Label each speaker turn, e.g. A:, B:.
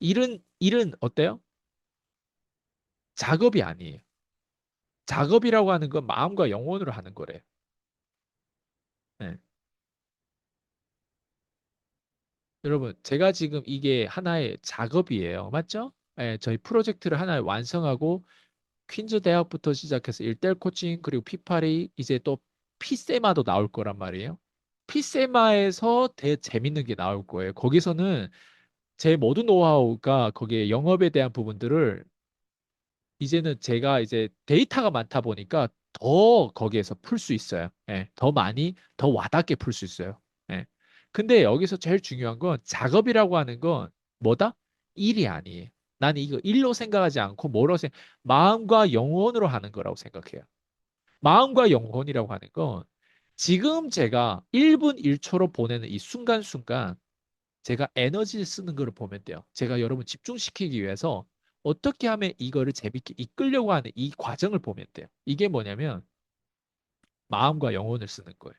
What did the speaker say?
A: 일은 일은 어때요? 작업이 아니에요. 작업이라고 하는 건 마음과 영혼으로 하는 거래요. 네. 여러분, 제가 지금 이게 하나의 작업이에요. 맞죠? 예, 저희 프로젝트를 하나 완성하고 퀸즈 대학부터 시작해서 일대일 코칭 그리고 피파리 이제 또 피세마도 나올 거란 말이에요. 피세마에서 대 재밌는 게 나올 거예요. 거기서는 제 모든 노하우가 거기에 영업에 대한 부분들을 이제는 제가 이제 데이터가 많다 보니까 더 거기에서 풀 수 있어요. 예, 더 많이, 더 와닿게 풀 수 있어요. 예. 근데 여기서 제일 중요한 건 작업이라고 하는 건 뭐다? 일이 아니에요. 나는 이거 일로 생각하지 않고 뭐로 생각, 마음과 영혼으로 하는 거라고 생각해요. 마음과 영혼이라고 하는 건 지금 제가 1분 1초로 보내는 이 순간순간 제가 에너지를 쓰는 거를 보면 돼요. 제가 여러분 집중시키기 위해서 어떻게 하면 이거를 재밌게 이끌려고 하는 이 과정을 보면 돼요. 이게 뭐냐면 마음과 영혼을 쓰는 거예요.